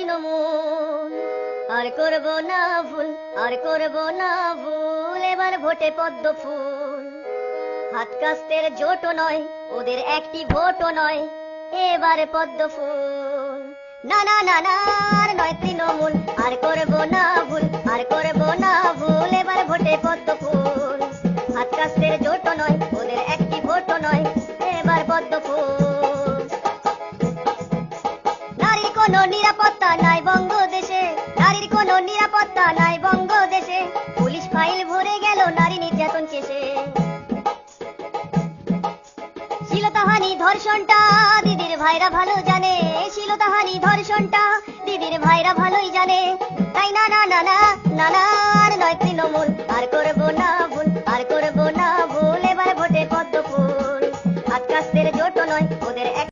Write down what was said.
তৃণমূল। আর করব না ভুল, আর করব না ভুল, এবার ভোটে পদ্ম ফুল। হাত কাস্তের নয়, ওদের একটি ভোটও নয়, এবারে পদ্ম ফুল। না না না না নয় তৃণমূল, আর করব না কোনো নিরাপত্তা নাই বঙ্গদেশে। নারীর কোনো নিরাপত্তা নাই বঙ্গদেশে। পুলিশ ফাইল ভরে গেল নারী নির্যাতন কেসে। শিলতাহানি ধর্ষণটা দিদির ভাইরা ভালো জানে। শিলতাহানি ধর্ষণটা দিদির ভাইরা ভালোই জানে। তাই না না না না না না, আর নয় তৃণমূল। আর করব না ভুল, আর করব না ভুল। এবার ভোটে পদ্ম ফুল হাত জোট নয়, ওদের এক